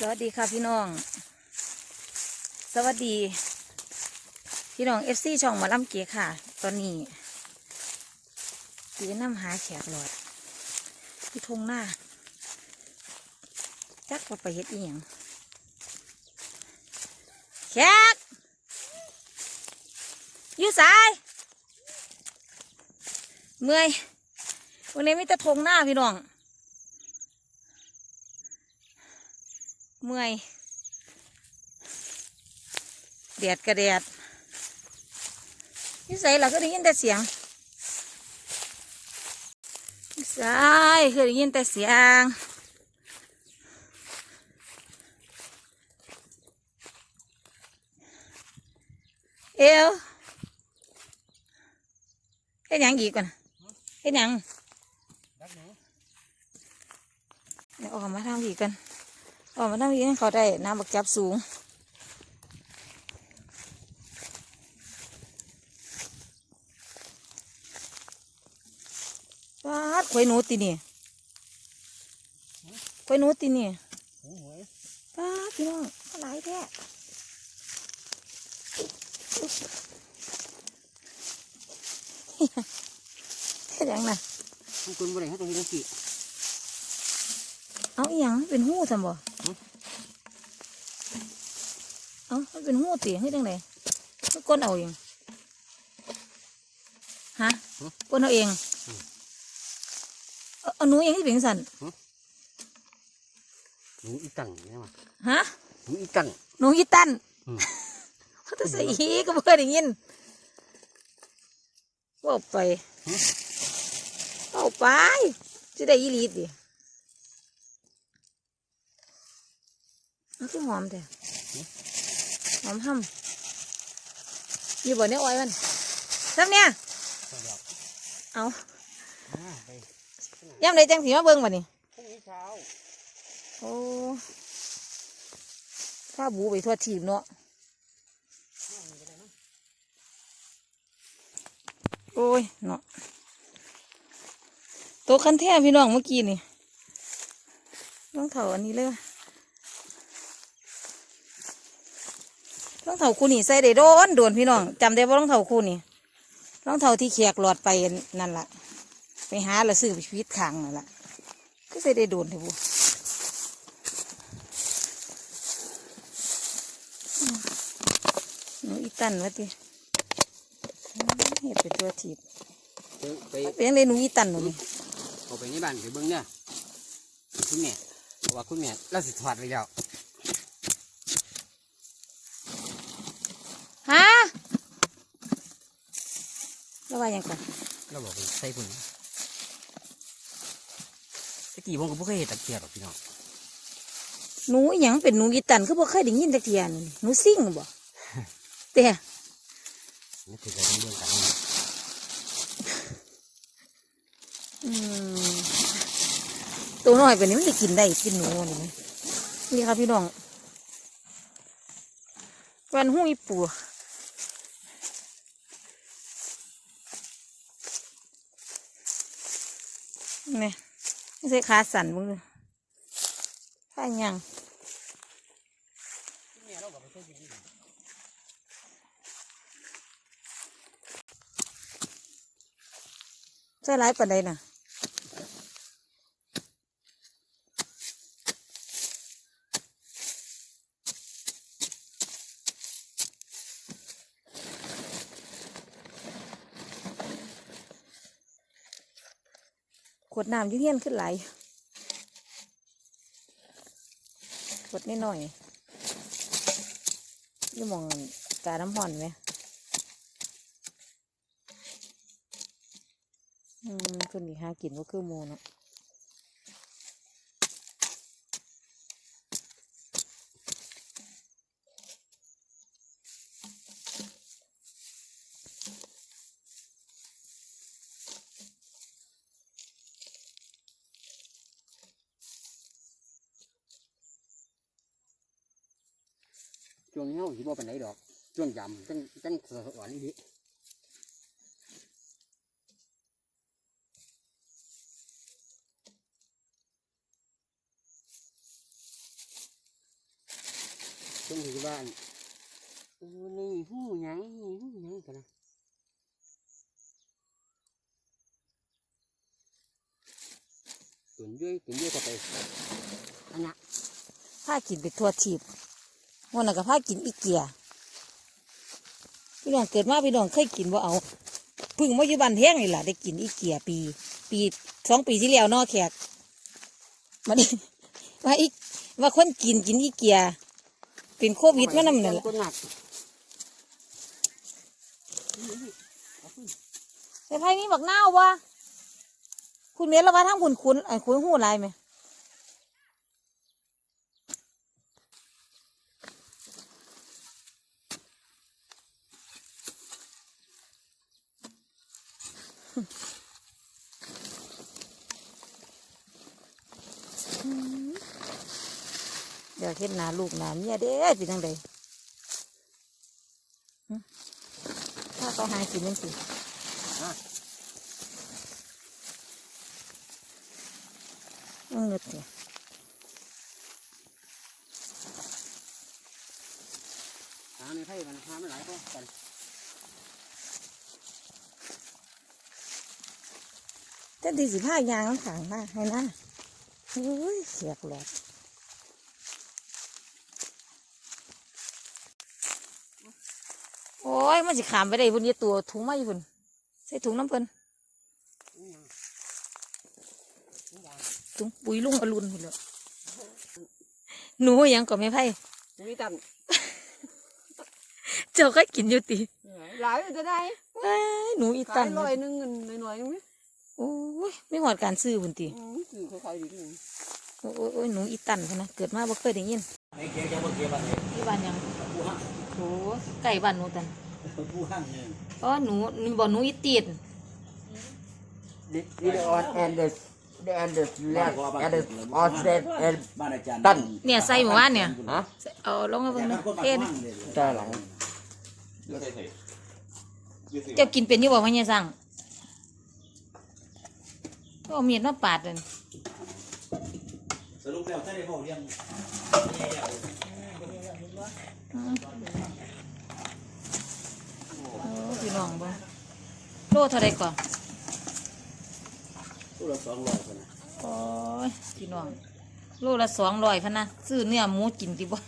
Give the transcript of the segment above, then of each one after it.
สวัสดีค่ะพี่น้อง สวัสดี พี่น้องเอฟซีช่องมาล่ำเกียค่ะ ตอนนี้ตีน้ำหาแขกหลอดที่ทงหน้า จักว่าไปเฮ็ดอีหยังแขกยู่สายเมื่อยวันนี้มีแต่ทงหน้าพี่น้อง เมื่อยแดดกระแดดนิสัยเราก็ได้ยินแต่เสียงนิสัยคือได้ยินแต่เสียงเอวเฮ็ดหยังอีกก่อนเฮ็ดหยังเดี๋ยวออกมาทำอีกกัน ออกมาทำอีกให้เขาได้น้ำบักจับสูงปาดข่อยหนูตีนี่ข่อยหนูตีนี่หูหวยปาดพี่น้องหลายแท้เฮ็ดหยังน่ะทุกคนบ่ได้ให้ตัวนี้สิเอาอีหยังเป็นหูซั่นบ่ หึ เอามันเป็นหูติให้จังไดมันก้นเอาเองฮะก้นเอาเองเอาเอาหนูเองที่เป็นสันหนูอีตังเนี่ยมาฮะหนูอีตังหนูอีตันอืมเขาจะใส่อีก็เพื่อได้ยินว่าไปเอาไปจะได้ยีรีดดิมันคือหอมแต่ หอมห้ำอยู่บ่เนี่ยอ้อยมันทำเนี่ยตัวเดียวเอาอ่าไปย่ำใดจังสีมาเบิ่งบ่นี่พรุ่งนี้เช้าโอ้ข้าบูไปทั่วทีมเนาะโอ้ยเนาะตัวคันแท้พี่น้องเมื่อกี้นี่ต้องเถาอันนี้เลย ต้องเถาคู่นี่ใส่ได้โดนโดนพี่น้องจำได้ว่าต้องเถาคู่นี่ต้องเถาที่แขกหลอดไปนั่นแหละไปหาล้วซื้อไปชีวิตขังนั่นแหละก็ใส่ได้โดนเถอะบุหนูอีตันวะติเห็ดเป็นตัวถีบไปเป็นยังไงหนูอีตันหนูนี่เอาไปในบ้านไปเบิ่งเนี่ยคุณแม่เพราะว่าคุณแม่เราสิถอดไปแล้ว แล้วว่าหยังก่อนเราบอกไปใส่พุ่นตะกี้ผมก็บ่เคยเห็นตะเกียบหรอกพี่น้องหนูอีหยังเป็นหนูอีตันคือบ่เคยได้ยินจักเทียนนี่หนูซิ่งบ่เต้นี่คือการเรื่องกันนี่อืมตัวน้อยเป็นนี้มันได้กินได้กินหนูนี่ไหมนี่ครับพี่น้องวันหูอีปู นี่ไม่ใช่ขาสั่นมือถ้ายังเราก็ไปใส่อยู่นี่ใช่ร้ายปันใดน่ะ วดน้ำยุ่งเฮียนขึ้นไหลขวดนิดหน่อยยี่มองกาน้ำห่อนไหมอืมคนนี้หากินก็คือโมเนาะ ช่วงเฮาสิบ่ปานใดดอก ช่วงยำจังจังสะอ่อนอีหลีช่วงที่บ้านนี่หูหยังนี่หูหยังกันนะตุนย้อยตุนย้อยก็ไปอันน่ะผ้ากินไปทั่วทีบ วันนั้นก็ผ้ากินอีเกียพี่น้องเกิดมาพี่น้องเคยกินว่าเอาพึ่งมาอยู่บ้านแท่งนี่แหละได้กินอีเกียปี ปีสองปีที่แล้วนอแขกมาดิว่าอีว่าคนกินกินอีเกียเป็นโควิดมานำนั่นแหละต้นหนักแต่ไพ่มีบักเน่าวะคุณเมียเราว่าทั้งคุณคุณไอ้คุณหูอะไรไหม เดี๋ยวเห็นหนาลูกหนาเมียเด้เป็นจังไดหึถ้าเขาหากินยังสิมันเงึดเนี่ยหาในไผ่มันหามันหลายตัวกันแต่ดีสิผ้ายางมันขังหน้าให้หน้าเฮ้ยเสียกหลอด โอ้ยมันสิขามไปได้พุ่นยี่ตัวถุงมาอยู่พุ่นใส่ถุงน้ำเพิ่นนี่หยังนี่หยังถุงปุ๋ยลุงอรุณพุ่นเลยหนูหยังก็ไม่ไพ่มีตันเจ้าก็กินอยู่ติหลายจะได้ว้ายหนูอีขาตัยนร้อยหนึงเงินหน่อยๆนึงไหมโอ้ยไม่หอดการซื้อพุ่นติอืมคือขายๆดีนึงโอ้ยโอ้ยหนูอีตันพุ่นนะเกิดมาบ่เคยได้ยินไอ้เกียร์จะบ่เกียร์บัดนี้ที่บ้านยังผู้ห้าง โหไก่บ้านหนูตันผู้ห้างเนี่ยอ๋อหนูนี่บ่หนูอีตีน The, the on and the, the and the left and the on set and บ้านอาจารย์ตั้น เนี่ยใส่หมู่บ้านเนี่ย ฮะเอาลงมาแต่เบิ่งบานะงคนบางเฮ็ดห้างเลยใช่หลังเจ้ากินเป็นอยู่บ่พ่อใหญ่สั่งก็เอามีดมาปาดเลยสรุปแล้วถ้าได้บอกเรื่อง โอ้พี่น้องบ่โลเท่าไรก่อนตัวละสองร้อยคนนะโอ้ยพี่น้องโลละสองร้อยพะนะซื้อเนื้อหมูกินติบ่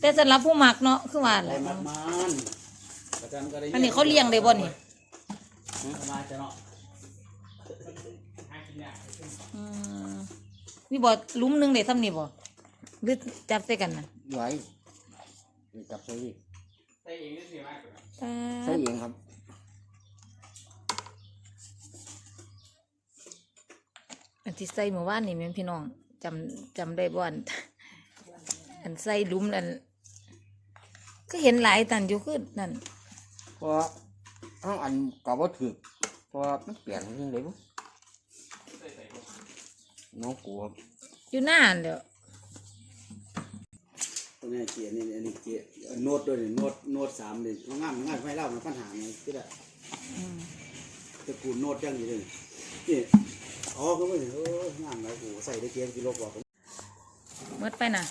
แต่สำหรับผู้มักเนาะคือว่าแหได้ละมันมันอาจารย์ก็ได้อันนี้เขาเลี้ยงได้บ่นี่มาจะเนาะอืมนี่บ่หลุมหนึงได้ทำนี่บ่หรือจับใส่กันน่ะไว้จับใส่ดิตาใส่เองครับ อันที่ใส่เมื่อวานนี่แม่นพี่น้องจำจำได้บ่อันอันใส่หลุมนั่นก็เห็นหลายตันอยู่คือนั่นเพราะห้องอันกับว่าถือเพราะมันเปลี่ยนยังไงบุน้องกูครับอยู่หน้าอันเดียวตัวนี้เกียร์นี่อันนี้เกียร์โน้ตด้วยนี่โน้ตโน้ตสามนี่งามงามไม่เล่ามันปัญหาไงก็ได้ตระกูลโน้ตยังอยู่เลยนี่ อ๋อก็ไม่เอองามแล้วกูใส่ได้เกียร์กิโลกว่าหมดไปน่ะ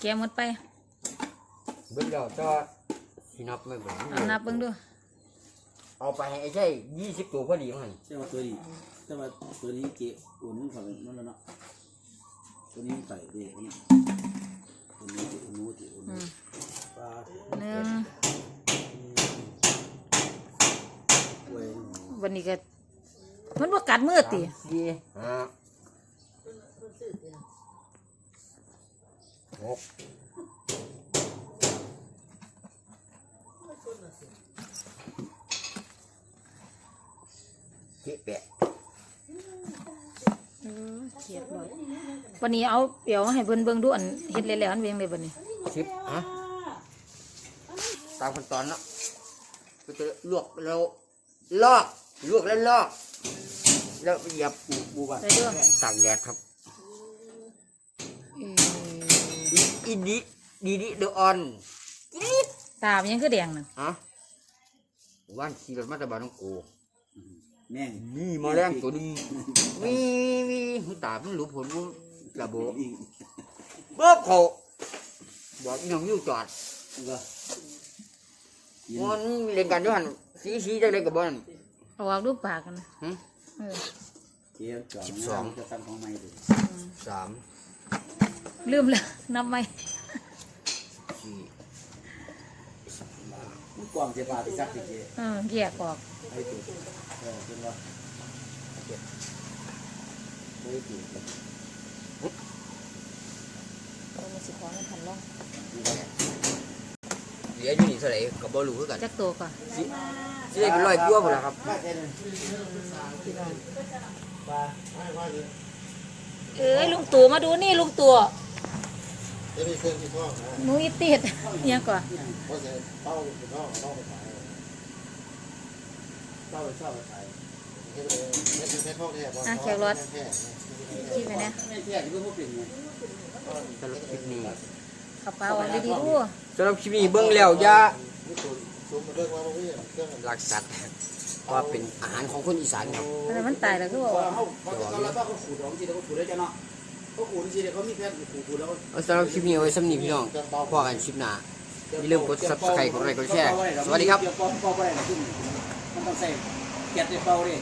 แกหมดไปเบิ้งเดียวจะสินับไม่เบิ้งเอานับเบิ่งดูเอาไปให้ไอ้ใช่ยี่สิบตัวพอดีมั้งใช่ว่าตัวนี้ใช่ว่าตัวนี้เกียร์อุ่นนึงเขานั่นแล้วเนาะตัวนี้ใส่เด็กนี่ตัวนี้ติอุ่นนู้ติอุ่นอืนู้มปลาหนึ่งเว้ยวันนี้ก็ มันบ่กัดมือติสี่ห้าหกเจ็ดแปดเขียดร้อยวันนี้เอาเดี๋ยวให้เบิ่นเบิ่งดูอันเฮ็ดแล้วๆอันเวียงเลยบัดนี้สิบฮะตามขั้นตอนเนาะก็จะลวกแล้วลอกลวกแล้วลอก แล้วเหยียบปูปูก่อนใส่เด้อตากแดดครับเอ่ออีอีดีดีดีเดอออนตามันยังคือแดงน่ะฮะว่านขี่รถมาแตะบานของกูแม่งนี่มาแรงตัวนี้มีมีหูตามันรู้ผลกูระบบอีกเบิบเขาจอดยังอยู่จอดก็กินมันเล่นกันด้วยหันสีสีจังเลยกับบอลเอาออกรูปปากกันนะ หึ เออเกี่ยวจ่อสิบสอง จะตั้งของใหม่ดิสามลืมแล้วนับไหมสี่มันกว้างเสียบาทที่ซักติเกี่ยเออแยกออกให้จุดเออเป็นว่าเก็บให้จุดเอามาสิของมันพันล่องเหลืออยู่นี่เท่าไหร่กับบอลลูคือกันจักตัวก่อนสิ สิได้เป็นร้อยกว่าหมดแล้วครับว่าแค่นั้นพี่น้องปลาไม่ว่าเลยเอ้ยลุงตู่มาดูนี่ลุงตู่จะมีเครื่องที่ท่อนะหนูอีติดเนี่ยก่อนเพราะจะเต้าไปท่อเต้าไปขายเต้าไปเต้าไปขายไม่เป็นไม่เป็นแค่ท่อแค่อะแขกรถคิดไปนะไม่แค่ที่เพิ่งพูดเป็นไงสำหรับคลิปนี้กระเป๋าเอาดีๆดูสำหรับคลิปนี้เบิ่งแล้วอย่านี่ตัวซูมมาเรักสัตว์ว่าเป็นอาหารของคนอีสานครับแต่มันตายแล้วก็บอกเขาว่าเขาเขาเขาขูดของทีเดียวเขาขูดได้จ้ะเนาะเขาขูดทีเดียวเขามีแพทย์ขูดขูดแล้วเอาสำหรับคลิปนี้ไว้สำนีพี่น้องพอกันคลิปหน้าอย่าลืมกด Subscribe กดไลค์กดแชร์สวัสดีครับเดี๋ยวเป่าเป่ไปไหนขึ้นมันต้องใส่เกียรติเป่าดิ